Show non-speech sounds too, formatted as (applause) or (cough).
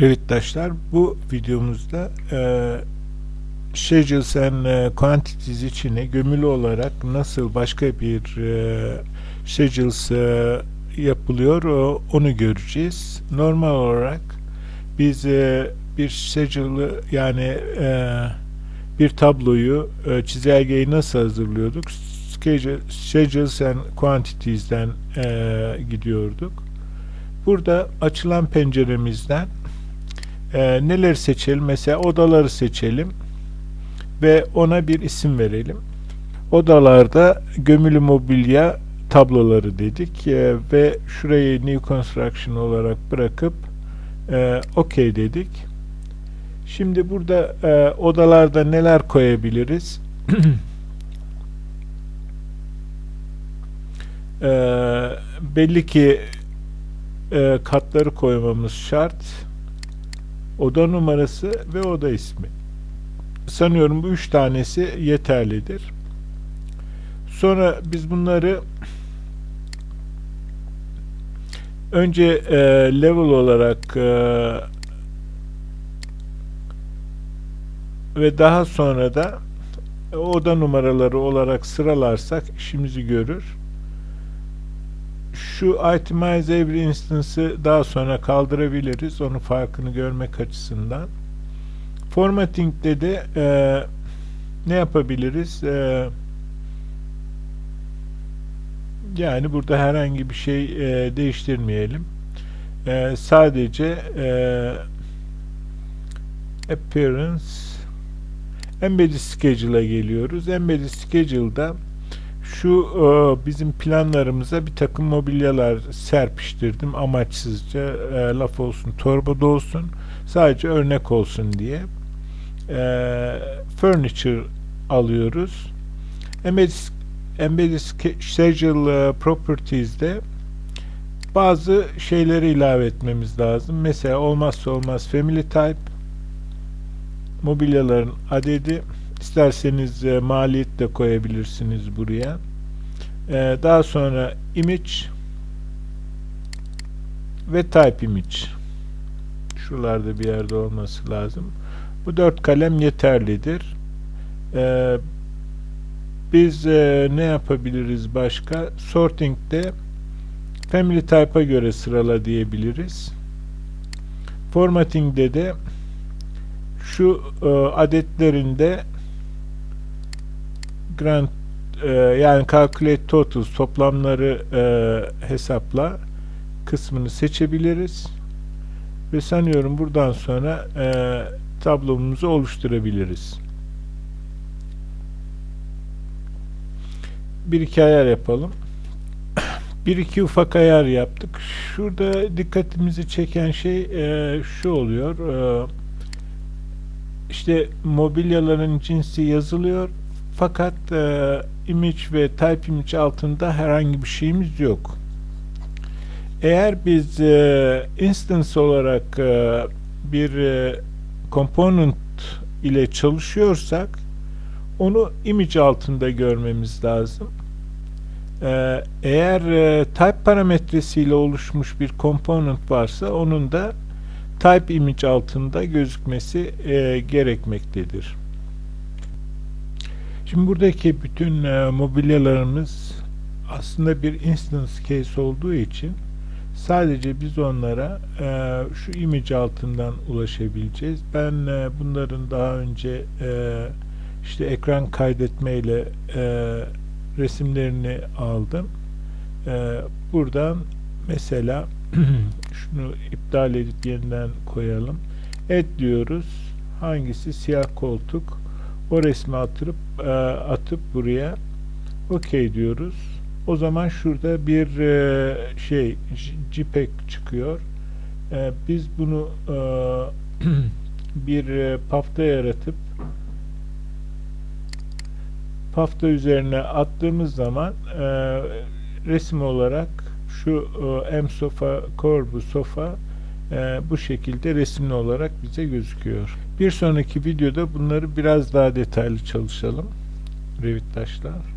Revitdaşlar bu videomuzda e, Schedules and e, Quantities içine gömülü olarak nasıl başka bir e, Schedules e, yapılıyor o- onu göreceğiz. Normal olarak biz e, bir schedule'ı yani e, bir tabloyu e, çizelgeyi nasıl hazırlıyorduk? Schedule- Schedules and Quantities'den e, gidiyorduk. Burada açılan penceremizden ee, neleri seçelim? Mesela odaları seçelim ve ona bir isim verelim. Odalarda gömülü mobilya tabloları dedik Ee, ve şurayı new construction olarak bırakıp e, OK dedik. Şimdi burada e, odalarda neler koyabiliriz? (clears throat) E, belli ki e, katları koymamız şart oda numarası ve oda ismi. Sanıyorum bu üç tanesi yeterlidir. Sonra biz bunları önce e, level olarak e, ve daha sonra da oda numaraları olarak sıralarsak işimizi görür. Şu itemize every instance'ı daha sonra kaldırabiliriz. Onun farkını görmek açısından. Formatting'de de e, ne yapabiliriz? E, yani burada herhangi bir şey e, değiştirmeyelim. E, sadece e, appearance embedded schedule'a geliyoruz. Embedded schedule'da şu e, bizim planlarımıza bir takım mobilyalar serpiştirdim. Amaçsızca e, laf olsun torbada olsun sadece örnek olsun diye. E, furniture alıyoruz. Embedded, embedded schedule e, properties'de bazı şeyleri ilave etmemiz lazım. Mesela olmazsa olmaz family type mobilyaların adedi. İsterseniz e, maliyet de koyabilirsiniz buraya. E, daha sonra image ve type image. Şuralarda bir yerde olması lazım. Bu dört kalem yeterlidir. E, biz e, ne yapabiliriz başka? Sorting'de family type'a göre sırala diyebiliriz. Formatting'de de şu e, adetlerinde grant e, yani calculate totals toplamları e, hesapla kısmını seçebiliriz ve sanıyorum buradan sonra e, tablomuzu oluşturabiliriz. Bir iki ayar yapalım. (clears throat) Bir iki ufak ayar yaptık. Şurada dikkatimizi çeken şey e, şu oluyor. E, işte mobilyaların cinsi yazılıyor fakat e, image ve type image altında herhangi bir şeyimiz yok. Eğer biz e, instance olarak e, bir e, component ile çalışıyorsak onu image altında görmemiz lazım. E, eğer e, type parametresiyle oluşmuş bir component varsa onun da type image altında gözükmesi e, gerekmektedir. Şimdi buradaki bütün e, mobilyalarımız aslında bir instance case olduğu için sadece biz onlara e, şu image altından ulaşabileceğiz. Ben e, bunların daha önce e, işte ekran kaydetmeyle e, resimlerini aldım. E, buradan mesela (clears throat) şunu iptal edip yeniden koyalım. Et diyoruz. Hangisi? Siyah koltuk. O resmi atıp e, atıp buraya OK diyoruz. O zaman şurada bir e, şey JPEG çıkıyor. E, biz bunu e, (clears throat) bir e, pafta yaratıp pafta üzerine attığımız zaman e, resim olarak şu e, M sofa Corbu sofa e, bu şekilde resimli olarak bize gözüküyor. Bir sonraki videoda bunları biraz daha detaylı çalışalım. Revit taşlar.